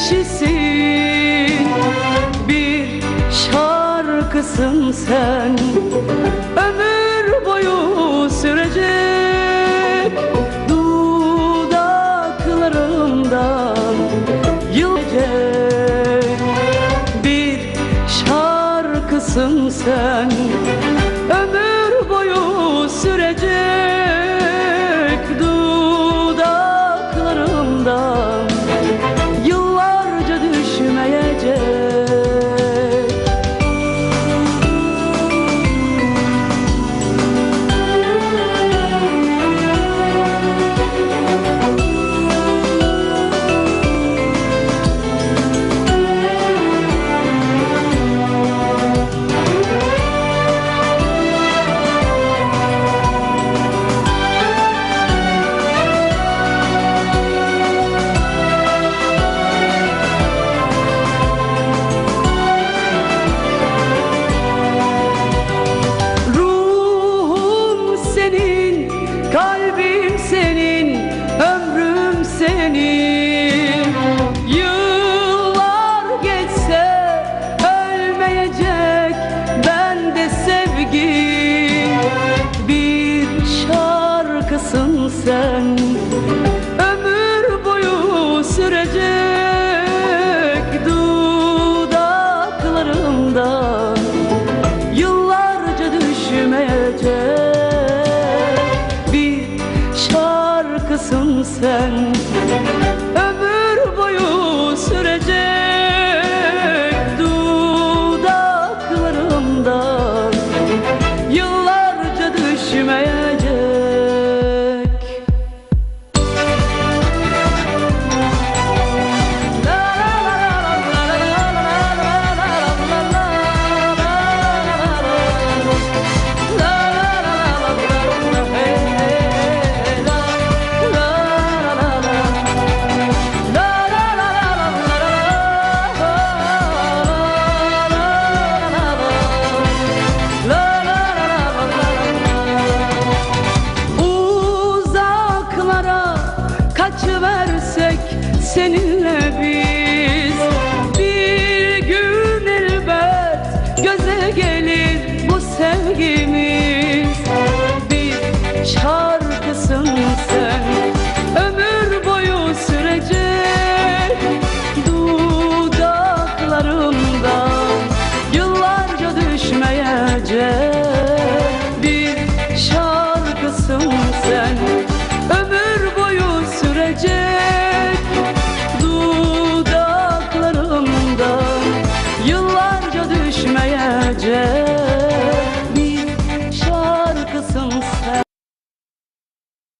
kişisin Bir şarkısın sen. Ömür boyu sürecek Dudaklarımdan yılacak. Bir şarkısın sen. kalbim senin, ömrüm senin. Yıllar geçse ölmeyecek bende sevgi Bir şarkısın sen, ömür boyu sürecek Dudaklarımda sen. sangue